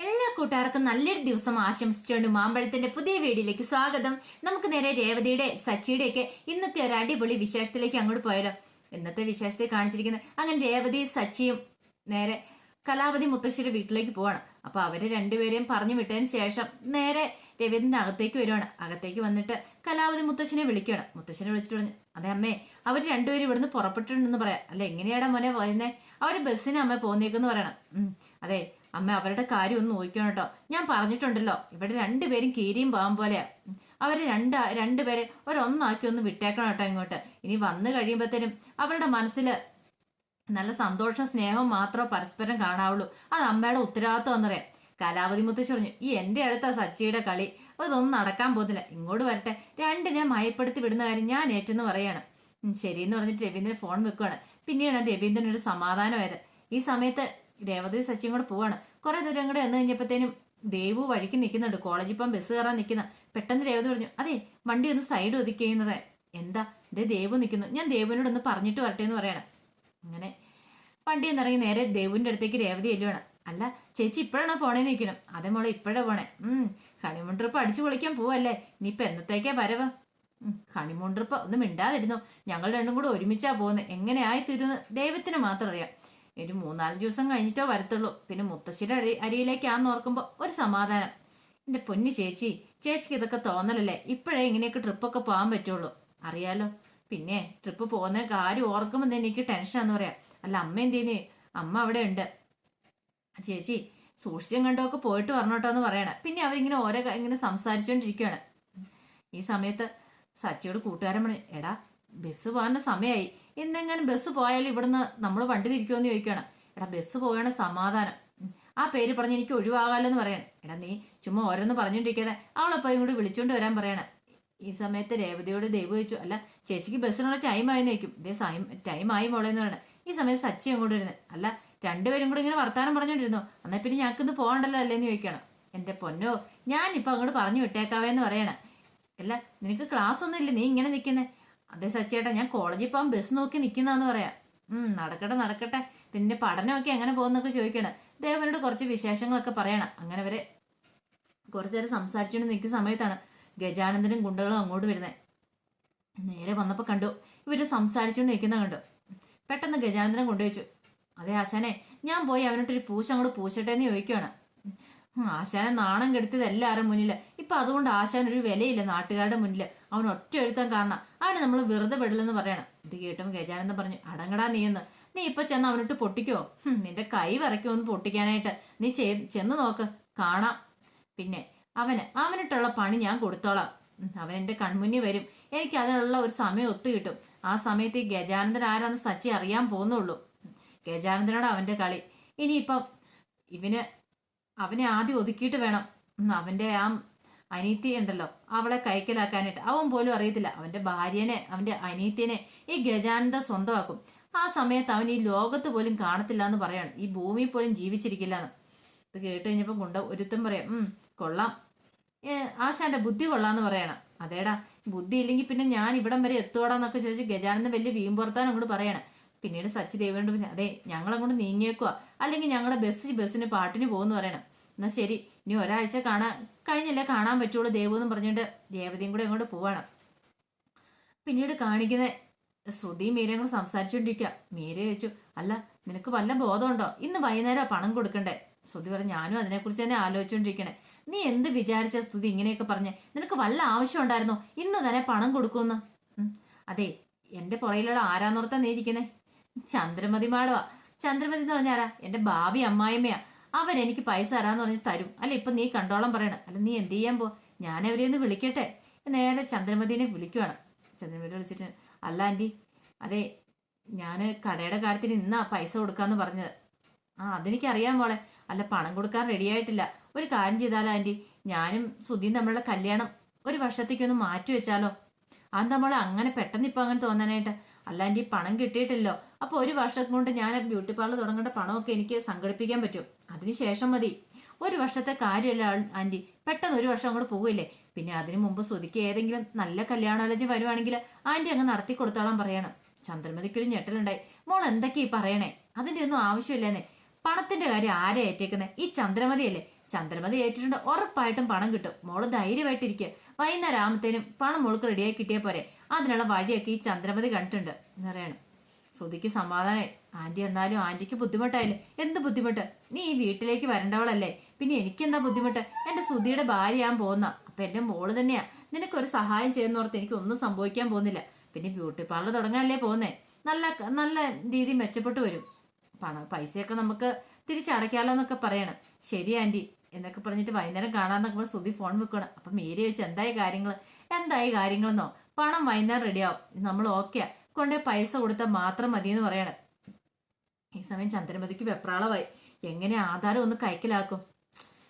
എല്ലാ കൂട്ടുകാർക്കും നല്ലൊരു ദിവസം ആശംസിച്ചുകൊണ്ട് മാമ്പഴത്തിന്റെ പുതിയ വീഡിയോയിലേക്ക് സ്വാഗതം. നമുക്ക് നേരെ രേവതിയുടെ സച്ചിയുടെ ഒക്കെ ഇന്നത്തെ ഒരു അടിപൊളി വിശേഷത്തിലേക്ക് അങ്ങോട്ട് പോയാലോ. ഇന്നത്തെ വിശേഷത്തെ കാണിച്ചിരിക്കുന്നത് അങ്ങനെ രേവതി സച്ചിയും നേരെ കലാവതി മുത്തശ്ശിയുടെ വീട്ടിലേക്ക് പോവാണ്. അപ്പൊ അവർ രണ്ടുപേരെയും പറഞ്ഞു വിട്ടതിന് ശേഷം നേരെ രവീന്ദ്രന്റെ അകത്തേക്ക് വരുവാണ്. അകത്തേക്ക് വന്നിട്ട് കലാവതി മുത്തശ്ശനെ വിളിക്കുകയാണ്. മുത്തശ്ശനെ വിളിച്ചിട്ട് പറഞ്ഞു അതെ അമ്മേ അവർ രണ്ടുപേരും ഇവിടുന്ന് പുറപ്പെട്ടിട്ടുണ്ടെന്ന് പറയാം. അല്ല എങ്ങനെയാടാ മോനെ വരുന്നേ? അവർ ബസ്സിന് അമ്മ പോന്നേക്കെന്ന് പറയണം. അതെ അമ്മ അവരുടെ കാര്യം ഒന്ന് നോക്കണം കേട്ടോ. ഞാൻ പറഞ്ഞിട്ടുണ്ടല്ലോ ഇവിടെ രണ്ടുപേരും കീരിയും പാവം പോലെയാ. അവർ രണ്ട് രണ്ടുപേരെ ഒരൊന്നാക്കി ഒന്ന് വിട്ടേക്കണം കേട്ടോ ഇങ്ങോട്ട്. ഇനി വന്നു കഴിയുമ്പോഴത്തേനും അവരുടെ മനസ്സിൽ നല്ല സന്തോഷം സ്നേഹം മാത്രമേ പരസ്പരം കാണാവുള്ളൂ. അത് അമ്മയുടെ ഉത്തരവാദിത്വം എന്നറിയാം കലാവതി മുത്തശ്ശി പറഞ്ഞു ഈ എന്റെ അടുത്ത സച്ചിയുടെ കളി. അതൊന്നും നടക്കാൻ പോകുന്നില്ല. ഇങ്ങോട്ട് വരട്ടെ. രണ്ടിനെ മയപ്പെടുത്തി വിടുന്ന കാര്യം ഞാൻ ഏറ്റെന്ന് പറയാണ്. ശരിയെന്ന് പറഞ്ഞിട്ട് രവീന്ദ്രൻ ഫോൺ വെക്കുകയാണ് പിന്നീടാണ് രവീന്ദ്രൻ ഒരു സമാധാനമായത്. ഈ സമയത്ത് രേവതി സച്ചിയും കൂടെ പോവാണ്. കുറെ ദൂരം കൂടെ വന്നു കഴിഞ്ഞപ്പോഴത്തേനും ദേവു വഴിക്ക് നിൽക്കുന്നുണ്ട് കോളേജിൽ ഇപ്പം ബസ് കയറാൻ നിൽക്കുന്ന പെട്ടെന്ന് രേവതി പറഞ്ഞു അതെ വണ്ടി ഒന്ന് സൈഡ് ഒതുക്കിയെന്നത് എന്താ? ഇതേ ദേവു നിൽക്കുന്നു ഞാൻ ദേവുവിനോട് ഒന്ന് പറഞ്ഞിട്ട് വരട്ടെ എന്ന് പറയണം. അങ്ങനെ വണ്ടി നിന്ന് ഇറങ്ങി നേരെ ദേവുവിന്റെ അടുത്തേക്ക് രേവതി എല്ലുവാണ് അല്ല ചേച്ചി ഇപ്പോഴാണ് പോണേന്ന് നിൽക്കണം അതേ മോളെ ഇപ്പോഴാ പോണേ. ഉം ഹണിമൂൺ ട്രിപ്പ് അടിച്ചു പൊളിക്കാൻ പോവല്ലേ. ഇനിയിപ്പൊ എന്നത്തേക്കാ വരവ്? ഹണിമൂൺ ട്രിപ്പ് ഒന്നും മിണ്ടാതിരുന്നു. ഞങ്ങൾ രണ്ടും കൂടെ ഒരുമിച്ചാ പോകുന്നത് എങ്ങനെ ആയി തീരുന്ന് ദൈവത്തിന് മാത്രം അറിയാം. ഒരു മൂന്നാലഞ്ച് ദിവസം കഴിഞ്ഞിട്ടോ വരത്തുള്ളൂ. പിന്നെ മുത്തശ്ശിയുടെ അരി അരിയിലേക്കാന്ന് ഓർക്കുമ്പോൾ ഒരു സമാധാനം. എന്റെ പൊന്നു ചേച്ചി ചേച്ചിക്ക് ഇതൊക്കെ തോന്നലല്ലേ? ഇപ്പോഴേ ഇങ്ങനെയൊക്കെ ട്രിപ്പൊക്കെ പോകാൻ പറ്റുള്ളൂ. അറിയാലോ? പിന്നെ ട്രിപ്പ് പോകുന്ന കാര്യം ഓർക്കുമ്പോൾ തന്നെ എനിക്ക് ടെൻഷനാന്ന് പറയാം. അല്ല അമ്മ എന്ത് ചെയ്യുന്നേ അമ്മ അവിടെ ഉണ്ട് ചേച്ചി സൂക്ഷിച്ചും കണ്ടൊക്കെ പോയിട്ട് വരണോട്ടോ എന്ന് പറയണ. പിന്നെ അവരിങ്ങനെ ഓരോ ഇങ്ങനെ സംസാരിച്ചുകൊണ്ടിരിക്കുകയാണ് ഈ സമയത്ത് സച്ചിയോട് കൂട്ടുകാരൻ പറഞ്ഞു എടാ ബസ് പോകാനുള്ള സമയമായി എന്നെങ്ങനെ ബസ് പോയാലും ഇവിടുന്ന് നമ്മൾ വണ്ടി തിരിക്കുമെന്ന് ചോദിക്കുകയാണ് എടാ ബസ് പോവുകയാണ് സമാധാനം. ആ പേര് പറഞ്ഞ് എനിക്ക് ഒഴിവാകാമല്ലോ എന്ന് എടാ നീ ചുമ്മാ ഓരോന്ന് പറഞ്ഞുകൊണ്ടിരിക്കാതെ അവളെപ്പോ ഇങ്ങോട്ട് വിളിച്ചോണ്ട് വരാൻ പറയണം. ഈ സമയത്ത് രേവതിയോട് ദൈവം ചോദിച്ചു അല്ല ചേച്ചിക്ക് ബസ്സിനുള്ള ടൈം ആയി നിൽക്കും ഇതേ ടൈം ആയി മോളെന്ന് പറയണം. ഈ സമയത്ത് സച്ചി അങ്ങോട്ട് വരുന്നത് അല്ല രണ്ടുപേരും കൂടെ ഇങ്ങനെ വർത്താനം പറഞ്ഞോണ്ടിരുന്നു? എന്നാൽ പിന്നെ ഞങ്ങൾക്ക് ഇന്ന് പോകണ്ടല്ലോ അല്ലേന്ന് ചോദിക്കണം. എന്റെ പൊന്നോ ഞാനിപ്പോ അങ്ങോട്ട് പറഞ്ഞു വിട്ടേക്കാവേന്ന് പറയണേ. അല്ല നിനക്ക് ക്ലാസ് ഒന്നും ഇല്ല? നീ ഇങ്ങനെ നിൽക്കുന്നേ അതെ സച്ചേട്ടാ ഞാൻ കോളേജിൽ പോകാൻ ബസ് നോക്കി നിൽക്കുന്നതെന്ന് പറയാം. ഉം നടക്കട്ടെ നടക്കട്ടെ. പിന്നെ പഠനമൊക്കെ എങ്ങനെ പോകുന്നൊക്കെ ചോദിക്കണം. ദേവനോട് കുറച്ച് വിശേഷങ്ങളൊക്കെ പറയണം. അങ്ങനെ വരെ കുറച്ചു നേരം സംസാരിച്ചുകൊണ്ട് നിൽക്കുന്ന സമയത്താണ് ഗജാനന്ദനും ഗുണ്ടകളും അങ്ങോട്ട് വരുന്നത് നേരെ വന്നപ്പോൾ കണ്ടു ഇവർ സംസാരിച്ചുകൊണ്ട് നിൽക്കുന്ന കണ്ടു. പെട്ടെന്ന് ഗജാനന്ദനെ കൊണ്ടുവച്ചു അതെ ആശാനെ ഞാൻ പോയി അവനോട്ടൊരു പൂശ അങ്ങോട്ട് പൂശട്ടെ എന്ന് ചോദിക്കുകയാണ് ആശാനെ നാണം കെടുത്തത് എല്ലാവരും മുന്നിൽ ഇപ്പൊ അതുകൊണ്ട് ആശാൻ ഒരു വിലയില്ല നാട്ടുകാരുടെ മുന്നിൽ അവൻ ഒറ്റ എഴുത്താൻ കാരണം അവനെ നമ്മൾ വെറുതെ വിടില്ലെന്ന് പറയണം. ഇത് കേട്ടും ഗജാനന്ദൻ പറഞ്ഞു അടങ്ങടാ നീയെന്ന് നീ ഇപ്പൊ ചെന്ന് അവനിട്ട് പൊട്ടിക്കോ? നിന്റെ കൈ വരയ്ക്കോ ഒന്ന് പൊട്ടിക്കാനായിട്ട്. നീ ചെന്ന് നോക്ക്. കാണാം. പിന്നെ അവന് അവനിട്ടുള്ള പണി ഞാൻ കൊടുത്തോളാം. അവൻ എന്റെ കൺമുന്നിൽ വരും. എനിക്ക് അതിനുള്ള ഒരു സമയം ഒത്തു കിട്ടും. ആ സമയത്ത് ഈ ഗജാനന്ദൻ ആരാന്ന് സച്ചി അറിയാൻ പോകുന്നുള്ളൂ ഗജാനന്ദനോട് അവന്റെ കളി. ഇനിയിപ്പം ഇവന് അവനെ ആദ്യം ഒതുക്കിയിട്ട് വേണം. അവന്റെ ആ അനീത്തി ഉണ്ടല്ലോ അവളെ കൈക്കലാക്കാനായിട്ട്. അവൻ പോലും അറിയത്തില്ല. അവന്റെ ഭാര്യനെ അവന്റെ അനീത്തിനെ ഈ ഗജാനന്ദ സ്വന്തമാക്കും. ആ സമയത്ത് അവൻ ഈ ലോകത്ത് പോലും കാണത്തില്ല എന്ന് പറയാണ്. ഈ ഭൂമി പോലും ജീവിച്ചിരിക്കില്ല എന്ന്. ഇത് കേട്ട് കഴിഞ്ഞപ്പോൾ കൊണ്ട ഒരുത്തം പറയാം കൊള്ളാം. ആശാന്റെ ബുദ്ധി കൊള്ളാന്ന് പറയണം. അതേടാ ബുദ്ധി ഇല്ലെങ്കിൽ പിന്നെ ഞാൻ ഇവിടം വരെ എത്തുവാടാന്നൊക്കെ ചോദിച്ച് ഗജാനന്ദൻ വലിയ വീമ്പുറത്താൻ അങ്ങോട്ട് പറയണം. പിന്നീട് സച്ചി ദേവേണ്ട് പിന്നെ അതെ ഞങ്ങളങ്ങോട്ട് നീങ്ങിയേക്കുക അല്ലെങ്കിൽ ഞങ്ങളുടെ ബസ് ബസ്സിന് പാട്ടിന് പോകുന്നു പറയണം. എന്നാ ശരി ഇനി ഒരാഴ്ച കാണാൻ കഴിഞ്ഞല്ലേ കാണാൻ പറ്റുള്ളൂ ദേവു എന്ന് പറഞ്ഞുകൊണ്ട് ദേവതയും കൂടെ അങ്ങോട്ട് പോവാണ്. പിന്നീട് കാണിക്കുന്ന ശ്രുതിയും മീരയും കൂടെ സംസാരിച്ചുകൊണ്ടിരിക്കുക മീര ചോദിച്ചു അല്ല നിനക്ക് വല്ല ബോധമുണ്ടോ? ഇന്ന് വൈകുന്നേരം പണം കൊടുക്കണ്ടേ? ശ്രുതി പറഞ്ഞു ഞാനും അതിനെക്കുറിച്ച് തന്നെ ആലോചിച്ചുകൊണ്ടിരിക്കണേ നീ എന്ത് വിചാരിച്ച സ്തുതി ഇങ്ങനെയൊക്കെ പറഞ്ഞ്? നിനക്ക് വല്ല ആവശ്യം ഉണ്ടായിരുന്നോ? ഇന്ന് തന്നെ പണം കൊടുക്കുമെന്ന്? അതെ എന്റെ പുറയിലുള്ള ആരാന്നോർത്താ നീ ഇരിക്കുന്നേ? ചന്ദ്രമതി മാടവാ ചന്ദ്രമതി എന്ന് പറഞ്ഞാരാ? എന്റെ ഭാവി അമ്മായിമ്മയാ അവൻ എനിക്ക് പൈസ തരാന്ന് പറഞ്ഞ് തരും. അല്ല ഇപ്പൊ നീ കണ്ടോളം പറയണം. അല്ല നീ എന്ത് ചെയ്യാൻ പോ ഞാൻ അവരെ ഒന്ന് വിളിക്കട്ടെ. നേരെ ചന്ദ്രമതിനെ വിളിക്കുവാണ്. ചന്ദ്രമതി വിളിച്ചിട്ട് അല്ല ആന്റി. അതെ ഞാൻ കടയുടെ കാര്യത്തിന് ഇന്നാ പൈസ കൊടുക്കാന്ന് പറഞ്ഞത്. ആ അതെനിക്കറിയാൻ മോളെ. അല്ല പണം കൊടുക്കാൻ റെഡി ആയിട്ടില്ല. ഒരു കാര്യം ചെയ്താലോ ആന്റി? ഞാനും സുധിയും തമ്മിലുള്ള കല്യാണം ഒരു വർഷത്തേക്കൊന്ന് മാറ്റി വെച്ചാലോ? അത് നമ്മൾ അങ്ങനെ പെട്ടെന്ന് ഇപ്പൊ അങ്ങനെ തോന്നാനായിട്ട്? അല്ല ആന്റി പണം കിട്ടിയിട്ടില്ലോ. അപ്പൊ ഒരു വർഷം കൊണ്ട് ഞാൻ ബ്യൂട്ടി പാർലർ തുടങ്ങേണ്ട പണമൊക്കെ എനിക്ക് സംഘടിപ്പിക്കാൻ പറ്റും. അതിനുശേഷം മതി. ഒരു വർഷത്തെ കാര്യമല്ല ആന്റി. പെട്ടെന്ന് ഒരു വർഷം അങ്ങോട്ട് പോവില്ലേ പിന്നെ അതിനു മുമ്പ് ശ്രുതിക്ക് ഏതെങ്കിലും നല്ല കല്യാണാലോചന വരുവാണെങ്കിൽ ആന്റി അങ്ങ് നടത്തി കൊടുത്തോളാൻ പറയണം. ചന്ദ്രമതിക്കൊരു ഞെട്ടലുണ്ടായി. മോൾ എന്തൊക്കെ ഈ പറയണേ? അതിന്റെ ഒന്നും ആവശ്യമില്ലെന്നേ. പണത്തിന്റെ കാര്യം ആരെ ഏറ്റേക്കുന്നത് ഈ ചന്ദ്രമതിയല്ലേ? ചന്ദ്രമതി ഏറ്റിട്ടുണ്ട് ഉറപ്പായിട്ടും പണം കിട്ടും. മോൾ ധൈര്യമായിട്ടിരിക്കുക. വൈകുന്നേരം ആകുമ്പത്തേനും പണം മോൾക്ക് റെഡിയായി കിട്ടിയാൽ പോരെ. അതിനുള്ള വഴിയൊക്കെ ഈ ചന്ദ്രമതി കണ്ടിട്ടുണ്ട്. എന്ന് പറയണം. ശ്രുതിക്ക് സമാധാനമായി ആന്റി എന്നാലും ആന്റിക്ക് ബുദ്ധിമുട്ടായില്ലേ? എന്ത് ബുദ്ധിമുട്ട്? നീ ഈ വീട്ടിലേക്ക് വരേണ്ടവളല്ലേ. പിന്നെ എനിക്കെന്താ ബുദ്ധിമുട്ട്? എന്റെ ശ്രുതിയുടെ ഭാര്യയാൻ പോകുന്ന. അപ്പൊ എന്റെ മോൾ തന്നെയാ. നിനക്കൊരു സഹായം ചെയ്യുന്നോർത്ത് എനിക്ക് ഒന്നും സംഭവിക്കാൻ പോകുന്നില്ല. പിന്നെ ബ്യൂട്ടി പാർലർ തുടങ്ങാനല്ലേ പോകുന്നേ? നല്ല നല്ല രീതി മെച്ചപ്പെട്ടു വരും. പണം പൈസയൊക്കെ നമുക്ക് തിരിച്ചടയ്ക്കാലോ എന്നൊക്കെ പറയണം. ശരി ആന്റി. എന്നൊക്കെ പറഞ്ഞിട്ട് വൈകുന്നേരം കാണാന്നൊക്കെ ശ്രുതി ഫോൺ വെക്കണം അപ്പം മേരി ചോദിച്ചു എന്തായി കാര്യങ്ങൾ എന്തായി കാര്യങ്ങളെന്നോ? പണം വൈകുന്നേരം റെഡിയാവും നമ്മൾ ഓക്കെയാ കൊണ്ടേ പൈസ കൊടുത്താൽ മാത്രം മതി എന്ന് പറയണം. ഈ സമയം ചന്ദ്രമതിക്ക് വെപ്രാളമായി. എങ്ങനെ ആധാരം ഒന്ന് കൈക്കലാക്കും?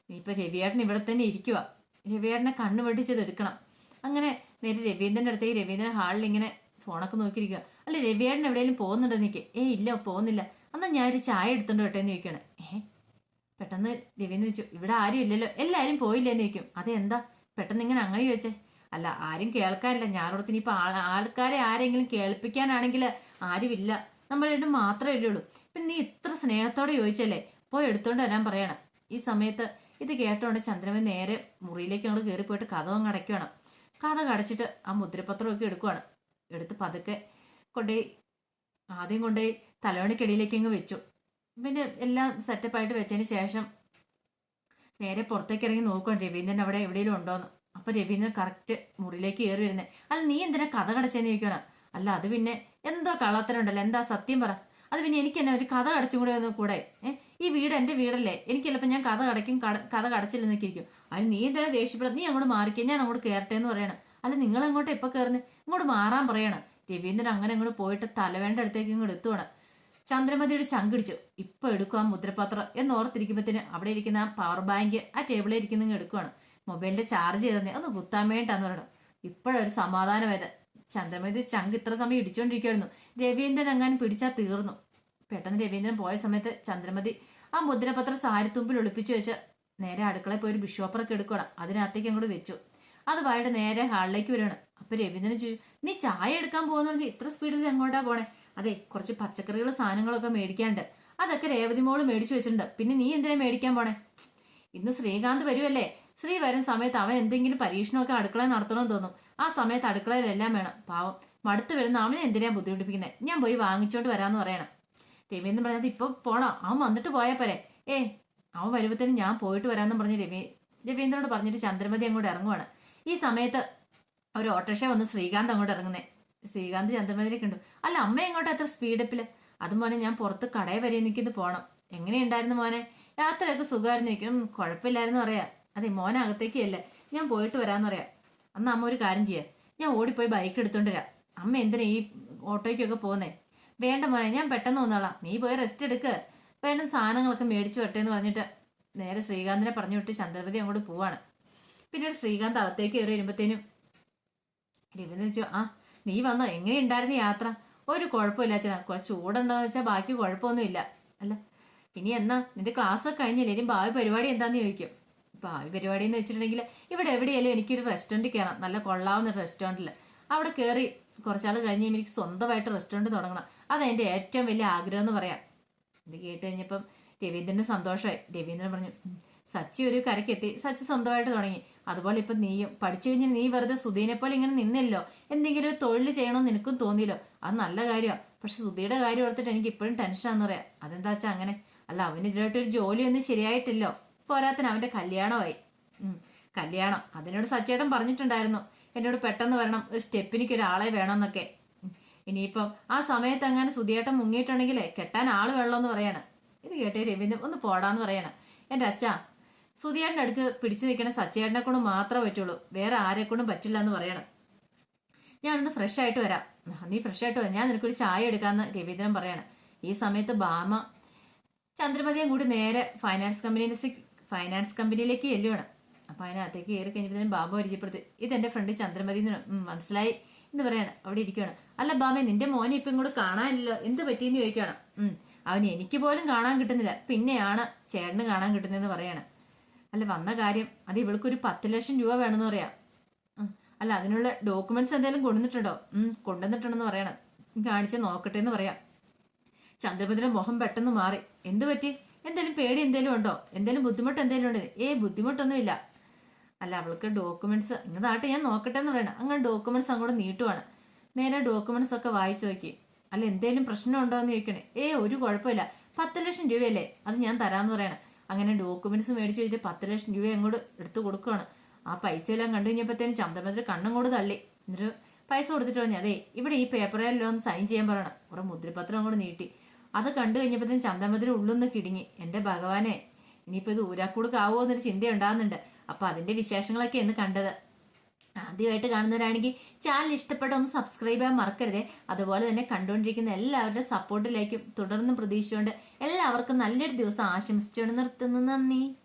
ഇനിയിപ്പോൾ രവിയേട്ടൻ ഇവിടെ തന്നെ ഇരിക്കുക രവിയേട്ടനെ കണ്ണു വെട്ടിച്ചത് എടുക്കണം. അങ്ങനെ നേരെ രവീന്ദ്രന്റെ അടുത്തേക്ക് രവീന്ദ്രൻ ഹാളിൽ ഇങ്ങനെ ഫോണൊക്കെ നോക്കിയിരിക്കുക അല്ല രവിയേട്ടൻ എവിടെയെങ്കിലും പോകുന്നുണ്ടോ നിക്ക് ഏ ഇല്ല പോകുന്നില്ല. അന്നാ ഞാൻ ഒരു ചായ എടുത്തോണ്ട് വട്ടെ എന്ന് ചോദിക്കുകയാണ് പെട്ടെന്ന് രവീന്ദ്രൻ ചോദിച്ചു ഇവിടെ ആരും ഇല്ലല്ലോ. എല്ലാവരും പോയില്ലേന്ന് ചോദിക്കും. അതെന്താ? പെട്ടെന്ന് ഇങ്ങനെ അങ്ങനെ ചോദിച്ചേ. അല്ല ആരും കേൾക്കാനില്ല ഞാനോടത്ത് ഇനിയിപ്പോൾ ആൾക്കാരെ ആരെങ്കിലും കേൾപ്പിക്കാനാണെങ്കിൽ ആരുമില്ല. നമ്മൾ രണ്ടും മാത്രമേ ഉള്ളൂ. പിന്നെ നീ ഇത്ര സ്നേഹത്തോടെ ചോദിച്ചല്ലേ? പോയി എടുത്തോണ്ട് വരാൻ പറയണം. ഈ സമയത്ത് ഇത് കേട്ടോണ്ട് ചന്ദ്രമൻ നേരെ മുറിയിലേക്ക് അങ്ങോട്ട് കയറി പോയിട്ട് കഥ അങ്ങ് അടയ്ക്കുകയാണ് കഥ കടച്ചിട്ട് ആ മുദ്രപത്രമൊക്കെ എടുക്കുവാണ്. എടുത്ത് പതുക്കെ കൊണ്ടുപോയി ആദ്യം കൊണ്ടുപോയി തലവണിക്കടിയിലേക്ക് അങ്ങ് വെച്ചു. പിന്നെ എല്ലാം സെറ്റപ്പായിട്ട് വെച്ചതിന് ശേഷം നേരെ പുറത്തേക്ക് ഇറങ്ങി നോക്കുകയാണ് രവീന്ദ്രൻ അവിടെ എവിടെയെങ്കിലും ഉണ്ടോന്ന്. അപ്പൊ രവീന്ദ്രൻ കറക്റ്റ് മുറിയിലേക്ക് കയറി വരുന്നത് അല്ല നീ എന്തിനാ കഥ കടച്ചെന്ന് ചോദിക്കണം അല്ല അത് പിന്നെ എന്തോ കള്ളത്തരണ്ടല്ലോ എന്താ സത്യം പറ. അത് പിന്നെ എനിക്ക് തന്നെ ഒരു കഥ കടച്ചും കൂടെ ഒന്ന് കൂടെ. ഈ വീട് എന്റെ വീടല്ലേ? എനിക്ക് ചിലപ്പോൾ ഞാൻ കഥ കടയ്ക്കും കഥ കടച്ചില്ലെന്നൊക്കെ ഇരിക്കും. അതിന് നീ എന്തിനാ ദേഷ്യപ്പെടുന്നത് നീ അങ്ങോട്ട് മാറിക്കുക ഞാൻ അങ്ങോട്ട് കയറട്ടെ എന്ന് പറയണം. അല്ല നിങ്ങൾ അങ്ങോട്ട് എപ്പോൾ കയറുന്നത് ഇങ്ങോട്ട് മാറാൻ പറയണം. രവീന്ദ്രൻ അങ്ങനെ അങ്ങോട്ട് പോയിട്ട് തലവേണ്ട അടുത്തേക്ക് ഇങ്ങോട്ട് എത്തുവാണ് ചന്ദ്രമതിയുടെ ചങ്കിടിച്ചു ഇപ്പൊ എടുക്കുക മുദ്രപത്രം എന്ന് ഓർത്തിരിക്കുമ്പോഴത്തേന് അവിടെ ഇരിക്കുന്ന ആ പവർ ബാങ്ക് ആ ടേബിളിൽ ഇരിക്കുന്ന എടുക്കുവാണ്. മൊബൈലിന്റെ ചാർജ് ചെയ്തേ ഒന്ന് കുത്താൻ വേണ്ടിട്ടാന്ന് പറയണം. ഇപ്പോഴൊരു സമാധാനമായത് ചന്ദ്രമതി ചങ്ക് ഇത്ര സമയം ഇടിച്ചോണ്ടിരിക്കുന്നു രവീന്ദ്രൻ എങ്ങാനും പിടിച്ചാൽ തീർന്നു. പെട്ടെന്ന് രവീന്ദ്രൻ പോയ സമയത്ത് ചന്ദ്രമതി ആ മുദ്രപത്രം സാരിത്തുമ്പിൽ ഒളിപ്പിച്ചു വെച്ച് നേരെ അടുക്കളയിൽ പോയി ഒരു ബിഷോപ്പറൊക്കെ എടുക്കണം അതിനകത്തേക്ക് അങ്ങോട്ട് വെച്ചു. അത് വൈകിട്ട് നേരെ ഹാളിലേക്ക് വരികയാണ്. അപ്പൊ രവീന്ദ്രൻ ചോദിച്ചു നീ ചായ എടുക്കാൻ പോകുന്നത് ഇത്ര സ്പീഡിൽ എങ്ങോട്ടാ പോണേ? അതെ കുറച്ച് പച്ചക്കറികൾ സാധനങ്ങളൊക്കെ മേടിക്കാണ്ട് അതൊക്കെ രേവതി മോൾ മേടിച്ചു വെച്ചിട്ടുണ്ട്. പിന്നെ നീ എന്തിനാ മേടിക്കാൻ പോണേ? ഇന്ന് ശ്രീകാന്ത് വരുമല്ലേ ശ്രീ വരുന്ന സമയത്ത് അവൻ എന്തെങ്കിലും പരീക്ഷണമൊക്കെ അടുക്കളയിൽ നടത്തണമെന്ന് തോന്നും. ആ സമയത്ത് അടുക്കളയിലെല്ലാം വേണം. പാവം. മടുത്ത് വരുന്ന അവനെ എന്തിനാ ബുദ്ധിമുട്ടിപ്പിക്കുന്നത് ഞാൻ പോയി വാങ്ങിച്ചോണ്ട് വരാമെന്ന് പറയണം. എന്ന് പറഞ്ഞത് ഇപ്പൊ പോണോ. അവൻ വന്നിട്ട് പോയാൽ പോരെ. ഏ അവൻ വരുമ്പോഴത്തേനും ഞാൻ പോയിട്ട് വരാമെന്ന് പറഞ്ഞ് രവി രവീന്ദ്രനോട് പറഞ്ഞിട്ട് ചന്ദ്രമതി അങ്ങോട്ട് ഇറങ്ങുവാണ്. ഈ സമയത്ത് ഒരു ഓട്ടോറിക്ഷ വന്ന് ശ്രീകാന്ത് അങ്ങോട്ട് ഇറങ്ങുന്നേ. ശ്രീകാന്ത് ചന്ദ്രമതിയിലേക്ക് ഉണ്ട് അല്ല അമ്മ എങ്ങോട്ട് അത്ര സ്പീഡപ്പിൽ? അത് മോനെ ഞാൻ പുറത്ത് കടയിൽ വരെ നിൽക്കുന്നത് പോണം. എങ്ങനെയുണ്ടായിരുന്നു മോനെ? രാത്രിയൊക്കെ സുഖമായിരുന്നു. നിൽക്കണം കുഴപ്പമില്ലായിരുന്നു പറയാ. അതെ മോനെ അകത്തേക്ക് അല്ലേ ഞാൻ പോയിട്ട് വരാന്ന് പറയാം. അന്ന് അമ്മ ഒരു കാര്യം ചെയ്യാം. ഞാൻ ഓടിപ്പോയി ബൈക്ക് എടുത്തോണ്ട് വരാം. അമ്മ എന്തിനാ ഈ ഓട്ടോയ്ക്കൊക്കെ പോകുന്നേ വേണ്ട മോനെ ഞാൻ പെട്ടെന്ന് വന്നോളാം. നീ പോയി റെസ്റ്റ് എടുക്ക്. വേണ്ട സാധനങ്ങളൊക്കെ മേടിച്ചു വരട്ടെ എന്ന് പറഞ്ഞിട്ട് നേരെ ശ്രീകാന്തിനെ പറഞ്ഞു വിട്ട് ചന്ദ്രപതി അങ്ങോട്ട് പോവാണ്. പിന്നെ ശ്രീകാന്ത് അകത്തേക്ക് കയറി വരുമ്പോഴത്തേനും രവീന്ദ്രൻ ആ നീ വന്നോ? എങ്ങനെയുണ്ടായിരുന്നു യാത്ര? ഒരു കുഴപ്പമില്ല അച്ഛനാ കുറച്ച് ചൂടുണ്ടോന്ന് വെച്ചാൽ ബാക്കി കുഴപ്പമൊന്നുമില്ല. അല്ല ഇനി എന്നാ? നിന്റെ ക്ലാസ് കഴിഞ്ഞില്ലേ? ഇനി ഭാവി പരിപാടി എന്താന്ന് ചോദിക്കും. ഭാവി പരിപാടി എന്ന് വെച്ചിട്ടുണ്ടെങ്കിൽ ഇവിടെ എവിടെയായാലും എനിക്കൊരു റെസ്റ്റോറന്റ് കയറാം നല്ല കൊള്ളാവുന്ന റെസ്റ്റോറന്റിൽ അവിടെ കയറി കുറച്ചാൾ കഴിഞ്ഞ് എനിക്ക് സ്വന്തമായിട്ട് റെസ്റ്റോറന്റ് തുടങ്ങണം. അതെന്റെ ഏറ്റവും വലിയ ആഗ്രഹം എന്ന് പറയാം. ഇത് കേട്ട് കഴിഞ്ഞപ്പം രവീന്ദ്രന് സന്തോഷമായി. രവീന്ദ്രൻ പറഞ്ഞു സച്ചി ഒരു കരക്കെത്തി സച്ചി സ്വന്തമായിട്ട് തുടങ്ങി. അതുപോലെ ഇപ്പം നീയും പഠിച്ചു കഴിഞ്ഞാൽ നീ വെറുതെ സുധീനെ പോലെ ഇങ്ങനെ നിന്നില്ലോ. എന്തെങ്കിലും ഒരു തൊഴിൽ ചെയ്യണമെന്ന് നിനക്കും തോന്നിയില്ലോ. അത് നല്ല കാര്യമാണ് പക്ഷെ സുധിയുടെ കാര്യം ഓർത്തിട്ട് എനിക്ക് ഇപ്പോഴും ടെൻഷനാന്ന് പറയാം. അതെന്താ വെച്ചാൽ അങ്ങനെ? അല്ല അവന് ഇതിലായിട്ട് ഒരു ജോലിയൊന്നും ശരിയായിട്ടില്ലോ. പോരാത്തിന് അവന്റെ കല്യാണമായി. കല്യാണം. അതിനോട് സച്ചേട്ടൻ പറഞ്ഞിട്ടുണ്ടായിരുന്നു. എന്നോട് പെട്ടെന്ന് വരണം ഒരു സ്റ്റെപ്പിനിക്ക് ഒരാളെ വേണമെന്നൊക്കെ. ഇനിയിപ്പം ആ സമയത്ത് അങ്ങനെ സുധിയേട്ടൻ മുങ്ങിയിട്ടുണ്ടെങ്കിലേ കെട്ടാൻ ആൾ വേണമെന്ന് പറയാണ്. ഇത് കേട്ടേ രവീന്ദ്രൻ ഒന്ന് പോടാന്ന് പറയണം. എന്റെ അച്ഛാ സുധിയേട്ടന്റെ അടുത്ത് പിടിച്ചു നിൽക്കണ സച്ചേട്ടനെ കൊണ്ട് മാത്രമേ പറ്റുള്ളൂ. വേറെ ആരെ കൊണ്ടും പറ്റില്ല എന്ന് പറയണം. ഞാനൊന്ന് ഫ്രഷ് ആയിട്ട് വരാം. നീ ഫ്രഷ് ആയിട്ട് വരാം. ഞാൻ നിനക്കൊരു ചായ എടുക്കാമെന്ന് രവീന്ദ്രൻ പറയാണ്. ഈ സമയത്ത് ബാമ ചന്ദ്രമതിയും കൂടി നേരെ ഫൈനാൻസ് കമ്പനിയിലെ ഫൈനാൻസ് കമ്പനിയിലേക്ക് ചെല്ലുവാണ്. അപ്പൊ അതിനകത്തേക്ക് കയറി കഴിഞ്ഞപ്പോൾ ബാബ പരിചയപ്പെടുത്തി ഇതെന്റെ ഫ്രണ്ട് ചന്ദ്രമതി എന്ന് മനസ്സിലായി എന്ന് പറയാണ്. അവിടെ ഇരിക്കുകയാണ് അല്ല ബാബെ നിന്റെ മോനെ ഇപ്പൊ ഇങ്ങോട്ട് കാണാനില്ലല്ലോ. എന്ത് പറ്റിയെന്ന് ചോദിക്കുകയാണ് ഉം അവന് എനിക്ക് പോലും കാണാൻ കിട്ടുന്നില്ല. പിന്നെയാണ് ചേട്ടന് കാണാൻ കിട്ടുന്നതെന്ന് പറയാണ്. അല്ല വന്ന കാര്യം അത് ഇവൾക്കൊരു പത്ത് ലക്ഷം രൂപ വേണമെന്ന് പറയാം. അല്ല അതിനുള്ള ഡോക്യുമെന്റ്സ് എന്തെങ്കിലും കൊണ്ടുവന്നിട്ടുണ്ടോ? കൊണ്ടുവന്നിട്ടുണ്ടെന്ന് പറയണം. കാണിച്ച് നോക്കട്ടെ എന്ന് പറയാം. ചന്ദ്രഭദ്രൻ മുഖം പെട്ടെന്ന് മാറി. എന്തു പറ്റി? എന്തെങ്കിലും പേടി എന്തെങ്കിലും ഉണ്ടോ? എന്തെങ്കിലും ബുദ്ധിമുട്ട് എന്തെങ്കിലും ഉണ്ട് ഏ ബുദ്ധിമുട്ടൊന്നുമില്ല. അല്ല അവൾക്ക് ഡോക്യുമെന്റ്സ് ഇങ്ങതാട്ടെ ഞാൻ നോക്കട്ടെ എന്ന് പറയണം. അങ്ങനെ ഡോക്യുമെന്റ്സ് അങ്ങോട്ട് നീട്ടുവാണ്. നേരെ ഡോക്യുമെന്റ്സ് ഒക്കെ വായിച്ചു നോക്കി. അല്ല എന്തെങ്കിലും പ്രശ്നം ഉണ്ടോ എന്ന് ചോദിക്കണേ. ഏ ഒരു കുഴപ്പമില്ല. പത്ത് ലക്ഷം രൂപയല്ലേ? അത് ഞാൻ തരാമെന്ന് പറയണം. അങ്ങനെ ഡോക്യുമെന്റ്സ് മേടിച്ചു വെച്ചിട്ട് പത്ത് ലക്ഷം രൂപ അങ്ങോട്ട് എടുത്തു കൊടുക്കുകയാണ് ആ പൈസ എല്ലാം കണ്ടു കഴിഞ്ഞപ്പോഴത്തേനും ചന്തമത്തിൽ കണ്ണും കൂടെ തള്ളി. എന്നിട്ട് പൈസ കൊടുത്തിട്ട് പറഞ്ഞു അതെ ഇവിടെ ഈ പേപ്പറിലെല്ലാം ഒന്ന് സൈൻ ചെയ്യാൻ പറയണം. കുറെ മുദ്രപത്രം അങ്ങോട്ട് നീട്ടി. അത് കണ്ടു കഴിഞ്ഞപ്പോഴത്തേനും ചന്ദമതിരി ഉള്ളൊന്ന് കിടുങ്ങി. എന്റെ ഭഗവാനെ ഇനിയിപ്പോ ഇത് ഊരാക്കൂടുക്കാവോ എന്നൊരു ചിന്ത ഉണ്ടാകുന്നുണ്ട് അപ്പൊ അതിന്റെ വിശേഷങ്ങളൊക്കെ എന്ന് കണ്ടത്. ആദ്യമായിട്ട് കാണുന്നവരാണെങ്കിൽ ചാനൽ ഇഷ്ടപ്പെട്ട ഒന്ന് സബ്സ്ക്രൈബ് ചെയ്യാൻ മറക്കരുത്. അതുപോലെ തന്നെ കണ്ടുകൊണ്ടിരിക്കുന്ന എല്ലാവരുടെ സപ്പോർട്ടിലേക്കും തുടർന്നും പ്രതീക്ഷിച്ചുകൊണ്ട് എല്ലാവർക്കും നല്ലൊരു ദിവസം ആശംസിച്ചുകൊണ്ട് നിർത്തുന്നു. നന്ദി.